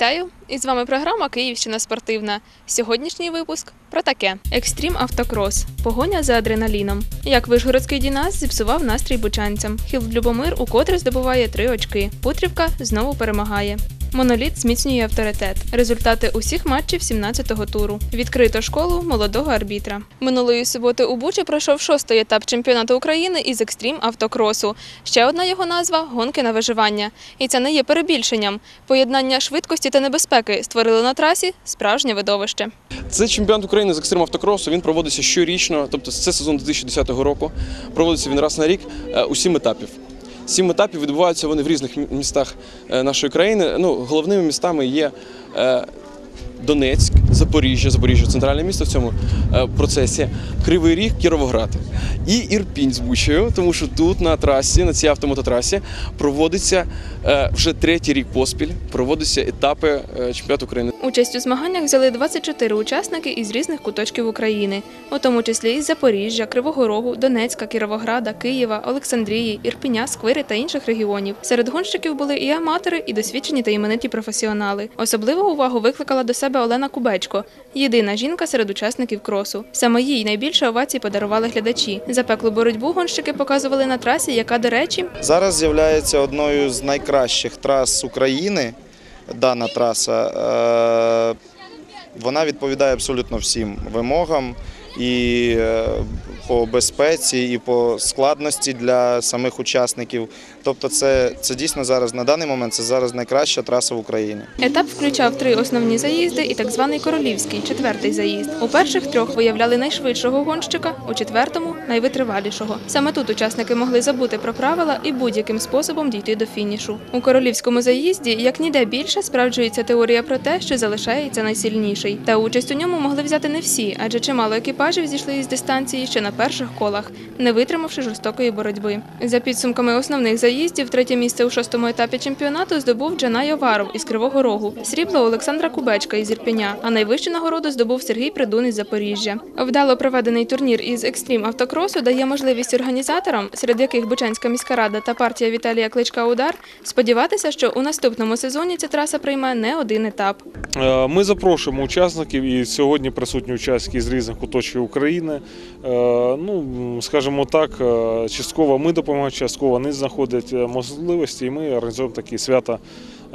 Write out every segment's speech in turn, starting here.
Вітаю! І з вами програма Київщина спортивна. Сьогоднішній випуск про таке: Екстрім автокрос, погоня за адреналіном. Як вишгородський Дінас зіпсував настрій бучанцям. Хілд Любомир укотре здобуває три очки. Путрівка знову перемагає. Моноліт зміцнює авторитет. Результати усіх матчів 17-го туру. Відкрито школу молодого арбітра. Минулої суботи у Бучі пройшов шостий етап чемпіонату України із екстрім автокросу. Ще одна його назва гонки на виживання. І це не є перебільшенням. Поєднання швидкості та небезпеки створили на трасі справжнє видовище. Це чемпіонат України з екстрим автокросу. Він проводиться щорічно, тобто це сезон 2010 року. Проводиться він раз на рік е, у сім етапів. Сім етапів відбуваються вони в різних містах е, нашої країни. Ну, головними містами є е, Донецьк, Запоріжжя, Запоріжжя центральне місто в цьому е, процесі, Кривий Ріг, Кіровоград і Ірпінь з Бучею, тому що тут на трасі, на цій автомототрасі, проводиться е, вже третій рік поспіль, проводяться етапи е, чемпіонату України. Участь у змаганнях взяли 24 учасники із різних куточків України, у тому числі із Запоріжжя, Кривого Рогу, Донецька, Кіровограда, Києва, Олександрії, Ірпеня, Сквири та інших регіонів. Серед гонщиків були і аматори, і досвідчені та імениті професіонали. Особливу увагу викликала до себе Олена Кубечко, єдина жінка серед учасників кросу. Саме їй найбільше овацій подарували глядачі. Запеклу боротьбу гонщики показували на трасі, яка, до речі, Зараз з'являється одною з найкращих трас України. Дана траса. Е, Вона відповідає абсолютно всім вимогам і е, по безпеці, і по складності для самих учасників. Тобто, це, це дійсно зараз на даний момент це зараз найкраща траса в Україні. Етап включав три основні заїзди і так званий королівський четвертий заїзд. У перших трьох виявляли найшвидшого гонщика, у четвертому найвитривалішого. Саме тут учасники могли забути про правила і будь-яким способом дійти до фінішу. У королівському заїзді як ніде більше справджується теорія про те, що залишається найсильніший. Та участь у ньому могли взяти не всі, адже чимало екіпажів зійшли із дистанції ще на перших колах, не витримавши жорстокої боротьби. За підсумками основних заїздів, третє місце у шостому етапі чемпіонату здобув Джанай Оваров із Кривого Рогу, срібло Олександра Кубечка із Ірпеня, а найвищу нагороду здобув Сергій Придун із Запоріжжя. Вдало проведений турнір із екстрім автокросу дає можливість організаторам, серед яких Бучанська міська рада та партія Віталія Кличка Удар, сподіватися, що у наступному сезоні ця траса прийме не один етап. Е, Ми запрошуємо учасників і сьогодні присутні учасники з різних куточків України. Е, Ну, скажімо так, е, частково ми допомагаємо, частково вони знаходять е, можливості, і ми організуємо такі свята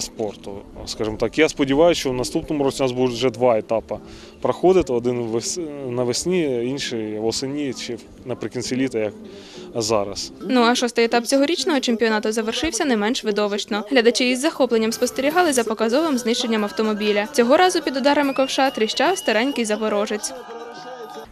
спорту. Скажімо так, я сподіваюся, що в наступному році у нас будуть вже два етапи проходити: один навесні, інший восені чи наприкінці літа, як зараз. Ну а шостий етап цьогорічного чемпіонату завершився не менш видовищно. Глядачі із захопленням спостерігали за показовим знищенням автомобіля. Цього разу під ударами ковша тріщав старенький запорожець.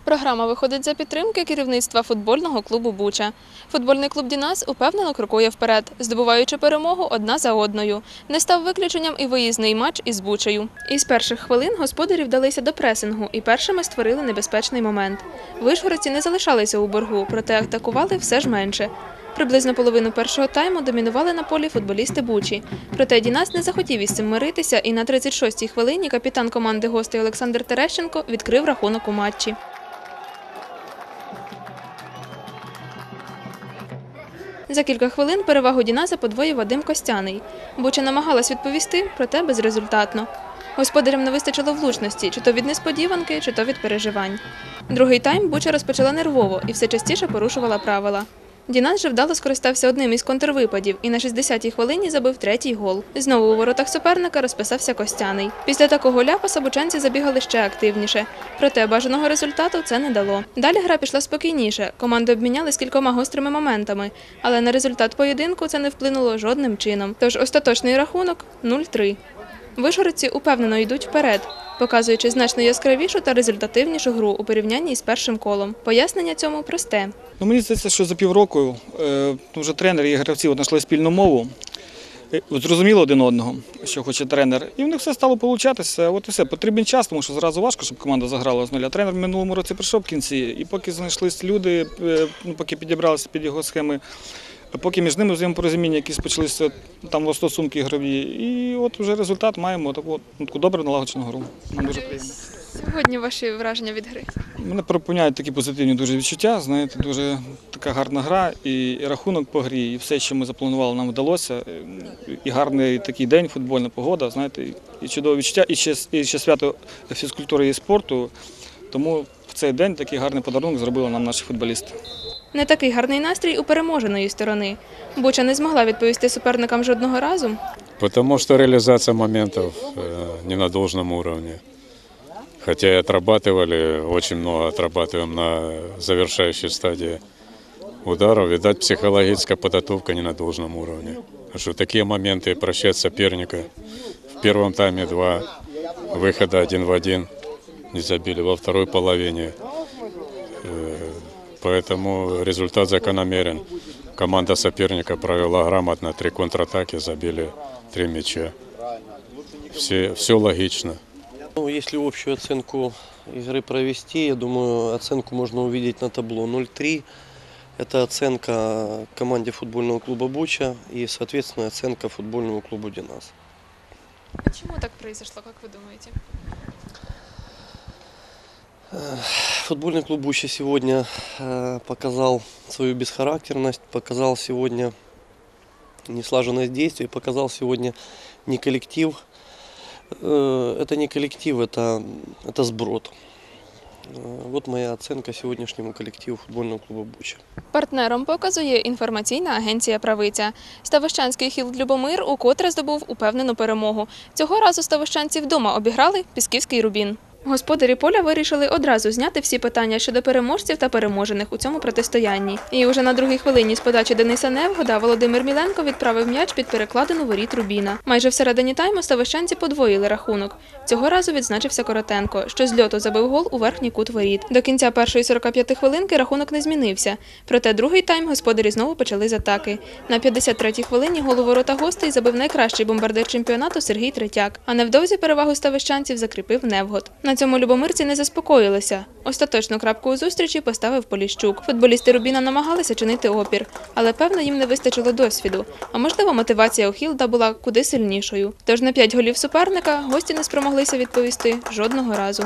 Програма виходить за підтримки керівництва футбольного клубу Буча. Футбольний клуб Дінас упевнено крокує вперед, здобуваючи перемогу одна за одною. Не став виключенням і виїзний матч із Бучею. Із перших хвилин господарі вдалися до пресингу і першими створили небезпечний момент. Вишгородці не залишалися у боргу, проте атакували все ж менше. Приблизно половину першого тайму домінували на полі футболісти Бучі. Проте Дінас не захотів із цим миритися, і на 36-й хвилині капітан команди гостей Олександр Терещенко відкрив рахунок у матчі. За кілька хвилин перевагу Діназа подвоїв Вадим Костяний. Буча намагалась відповісти, проте безрезультатно. Господарям не вистачило влучності, чи то від несподіванки, чи то від переживань. Другий тайм Буча розпочала нервово і все частіше порушувала правила. Дінас же вдало скористався одним із контрвипадів і на 60-й хвилині забив третій гол. Знову у воротах суперника розписався Костяний. Після такого ляпаса бучанці забігали ще активніше. Проте бажаного результату це не дало. Далі гра пішла спокійніше. Команди обмінялись кількома гострими моментами, але на результат поєдинку це не вплинуло жодним чином. Тож остаточний рахунок 0-3. Вишгородці упевнено йдуть вперед, показуючи значно яскравішу та результативнішу гру у порівнянні з першим колом. Пояснення цьому просте. Ну, мені здається, що за півроку е, вже тренер і гравці знайшли спільну мову. е, Зрозуміли один одного, що хоче тренер, і в них все стало получатися. От і все. Потрібен час, тому що зразу важко, щоб команда заграла з нуля. Тренер в минулому році прийшов в кінці, і поки знайшлись люди, е, ну, поки підібралися під його схеми Поки між ними взаємопорозуміння якісь почалися там стосунки ігрові. І от вже результат маємо таку, ну, таку добре налагоджену гру. Нам дуже приємно. Сьогодні ваші враження від гри. Мене переповняють такі позитивні дуже відчуття. Знаєте, дуже така гарна гра, і, і рахунок по грі, і все, що ми запланували, нам вдалося. Е, І гарний такий день, футбольна погода, знаєте, і- і чудове відчуття, і ще, і ще свято фізкультури і спорту. Тому в цей день такий гарний подарунок зробили нам наші футболісти. Не такий гарний настрій у переможеної сторони. Буча не змогла відповісти суперникам жодного разу. Потому что реализация моментов э, не на должном уровне. Хотя и отрабатывали, очень много отрабатываем на завершающей стадии ударов. Видать, психологическая подготовка не на должном уровне. Потому что такие моменты просчет соперника. В первом тайме два выхода один в один не забили, во второй половине. Э, Поэтому результат закономерен. Команда соперника провела грамотно, три контратаки, забили три мяча. Все, все логично. Ну, если общую оценку игры провести, я думаю, оценку можно увидеть на табло 0-3. Это оценка команде футбольного клуба «Буча» и, соответственно, оценка футбольному клубу «Динас». Чому так произошло, як ви думаєте? Футбольный клуб «Буча» сегодня э, показал свою бесхарактерность, показал сегодня неслаженность действий, показал сегодня не коллектив. Э, Это не коллектив, это, это сброд. Э, Вот моя оценка сегодняшнему коллективу футбольного клуба «Буча». Партнером показу є інформаційна агенція Правиця. Ставищанський хілд Любомир укотре здобув упевнену перемогу. Цього разу ставищанці вдома обіграли Пісківський Рубін. Господарі поля вирішили одразу зняти всі питання щодо переможців та переможених у цьому протистоянні. І уже на другій хвилині з подачі Дениса Невгода Володимир Міленко відправив м'яч під перекладину воріт Рубіна. Майже всередині тайму ставищанці подвоїли рахунок. Цього разу відзначився Коротенко, що з льоту забив гол у верхній кут воріт. До кінця першої 45 хвилинки рахунок не змінився. Проте другий тайм господарі знову почали з атаки. На 53-й хвилині гол у ворота гостей забив найкращий бомбардир чемпіонату Сергій Третяк. А невдовзі перевагу ставищанців закріпив Невгод. На цьому любомирці не заспокоїлися. Остаточну крапку у зустрічі поставив Поліщук. Футболісти Рубіна намагалися чинити опір, але певно їм не вистачило досвіду. А можливо, мотивація у Хілда була куди сильнішою. Тож на п'ять голів суперника гості не спромоглися відповісти жодного разу.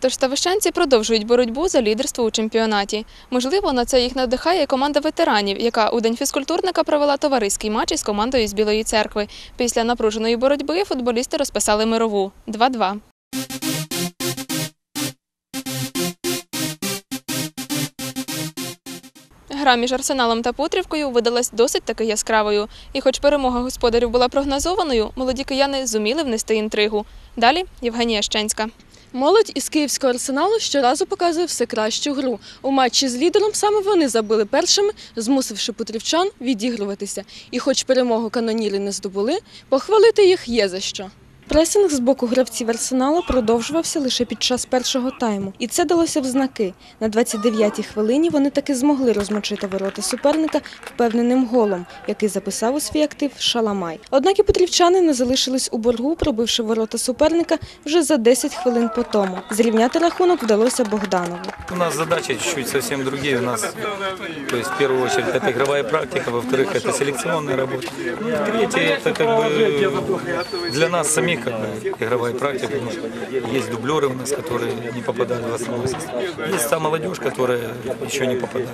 Тож ставищанці продовжують боротьбу за лідерство у чемпіонаті. Можливо, на це їх надихає команда ветеранів, яка у день фізкультурника провела товариський матч із командою з Білої церкви. Після напруженої боротьби футболісти розписали мирову 2-2. Гра між Арсеналом та Путрівкою видалась досить таки яскравою. І хоч перемога господарів була прогнозованою, молоді кияни зуміли внести інтригу. Далі Євгенія Щенська. Молодь із київського арсеналу щоразу показує все кращу гру. У матчі з лідером саме вони забили першими, змусивши путрівчан відігруватися. І хоч перемогу каноніри не здобули, похвалити їх є за що. Пресинг з боку гравців арсеналу продовжувався лише під час першого тайму, і це далося в знаки. На 29-й хвилині вони таки змогли розмочити ворота суперника впевненим голом, який записав у свій актив Шаламай. Однак і петрівчани не залишились у боргу, пробивши ворота суперника вже за 10 хвилин по тому. Зрівняти рахунок вдалося Богданову. У нас задачи чуть-чуть совсем другие. У нас, то есть, в первую очередь, это игровая практика, во-вторых, это селекционная работа. Ну, и третье, это как бы для нас самих как бы, игровая практика, потому что есть дублеры у нас, которые не попадают в основной состав. Есть та молодежь, которая еще не попадает.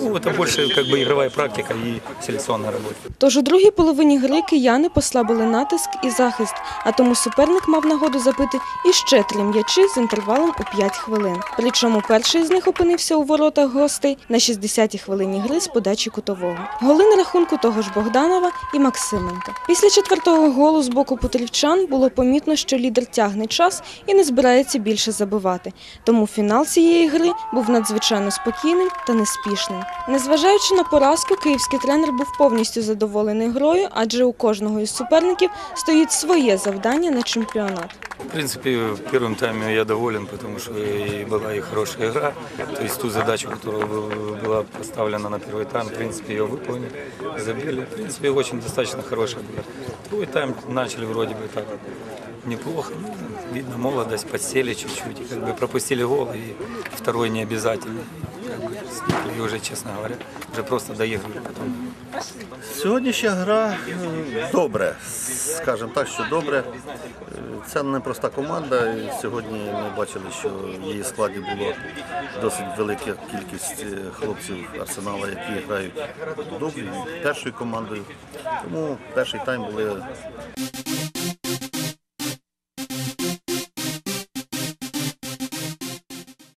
Ну, это больше как бы игровая практика и селекционная работа. Тож у другій половині гри кияни послабили натиск і захист, а тому суперник мав нагоду забити іще три м'ячі з інтервалом у 5 хвилин. Причому перший з них опинився у воротах гостей на 60-й хвилині гри з подачі кутового. Голи на рахунку того ж Богданова і Максименка. Після четвертого голу з боку путрівчан було помітно, що лідер тягне час і не збирається більше забивати. Тому фінал цієї гри був надзвичайно спокійним та неспішним. Незважаючи на поразку, київський тренер був повністю задоволений грою, адже у кожного із суперників стоїть своє завдання на чемпіонат. В принципе, первым таймом я доволен, потому что и была и хорошая игра. То есть ту задачу, которая был- была поставлена на первый тайм, в принципе, ее выполнили, забили. В принципе, очень достаточно хорошая была. Другой тайм начали вроде бы так неплохо. Ну, видно, молодость, подсели чуть-чуть. И как бы пропустили гол, и второй не обязательно. И Как бы и уже, честно говоря, уже просто доигрывали потом. Сьогоднішня гра е, добре, скажімо так, що добре. Е, Це непроста команда. і Сьогодні ми бачили, що в її складі було досить велика кількість е, хлопців арсенала, які грають добре першою командою. Тому перший тайм були